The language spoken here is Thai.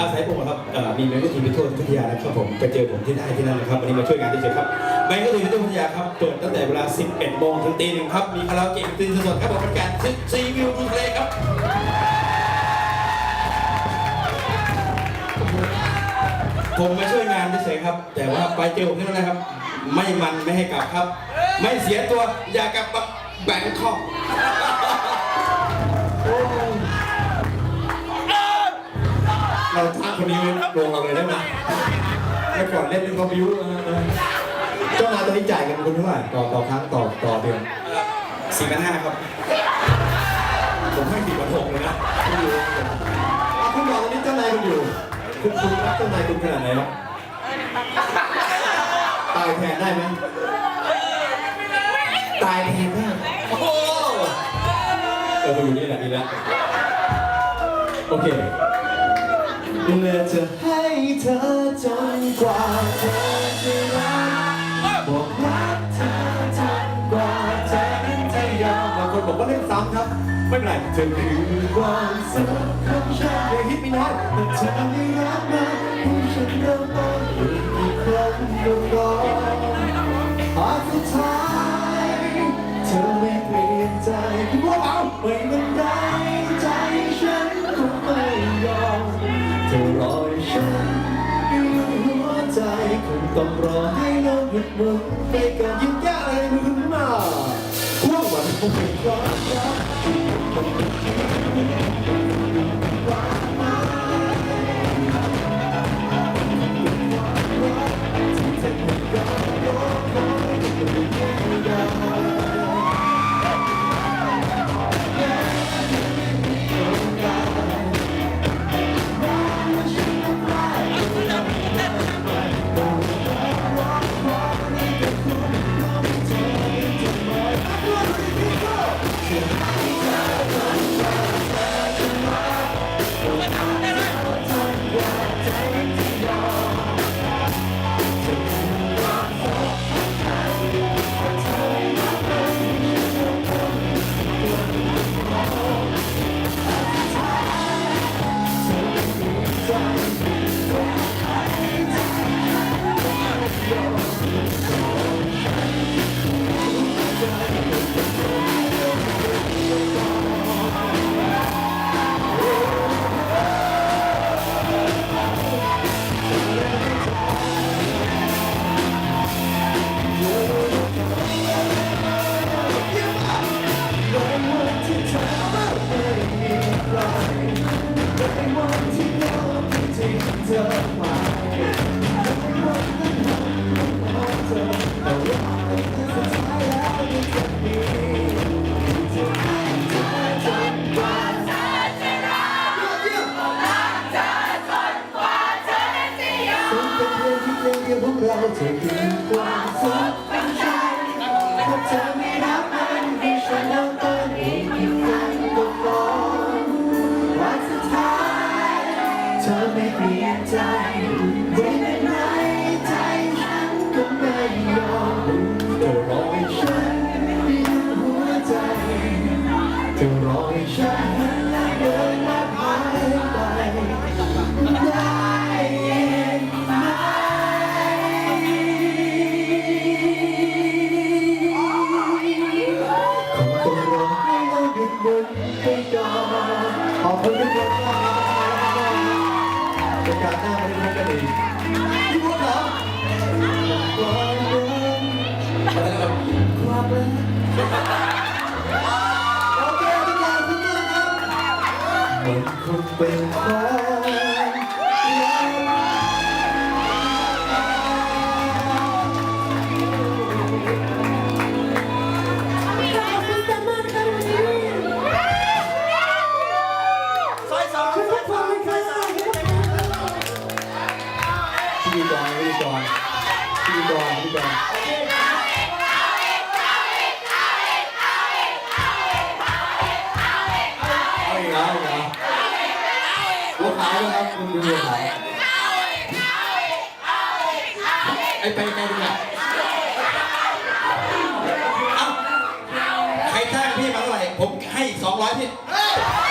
อาศัยผมครับเอ่อมีแมงกะทีไปทั่วพัทยานะครับผมไปเจอผมที่ได้ที่นั่นนะครับวันนี้มาช่วยงานเฉยๆครับแมงกะทีไปทั่วพัทยาครับเปิดตั้งแต่เวลา 11โมงถึงตีหนึ่งครับมีคาราโอเกะตรีสดๆครับผมเป็นการซีวิวดูทะเลครับผมมาช่วยงานเฉยๆครับ แต่ว่าไปเจอผมที่นั่นนะครับ ไม่มันไม่ให้กลับครับ ไม่เสียตัวอย่ากลับแบงคอก นนี้ไว้ลงเราเลยได้ไหมไม่ก่อนเล่นเรื่องความบิวเออเออเจ้านายตอนนี้จ่ายกันคุณเท่าไหร่ต่อต่อครั้งต่อต่อเดือนสี่พันห้าครับ ผมให้สี่พันหกเลยนะอะคุณบอกตอนนี้เจ้านายคุณอยู่ คุณคุณรักเจ้านายคุณขนาดไหนครับตายแทนได้ไหมตายแทนได้โอ้โหเออมาอยู่นี่แหละดีแล้วโอเค เมื่อจะให้เธอจนกว่าเธอจะรักบอกรักเธอจนกว่าเธอนั้นจะยอมบางคนบอกว่าเล่นซ้ำครับ ไม่เป็นไรเธอคือความสุขของฉันอย่าฮิตไม่น้อยแต่เธอไม่รักมาผู้ฉันเริ่มต้นอีกครั้งก็รอหากสุดท้าย ต้องรอให้โลกหยุดหมุนไปกับยิ้มแย้อะไรมือหน้าพวามันคงเป็นความรัก ฉัน เป็นเพียงที่พลงเดียวของเราเธอคือความสุขของฉันถ้าเธอมี หยุดหมุนไปก่อนขอบคุณทุกคนมากโอกาสหน้ามาได้พบกันอีกพี่พูดเหรอความรักความรักโอเคทุกอย่างทุกอย่างครับมันคงเป็นความ พิธีกรพิธีกรเอาอีกแล้วอาอีกแล้วหัวขาวนะครับคุณดูหัวขาไอ้ไปไกลดีกว่าเอ้าใครจ้างพี่มาเท่าไหร่ผมให้สองร้อยพี่เฮ้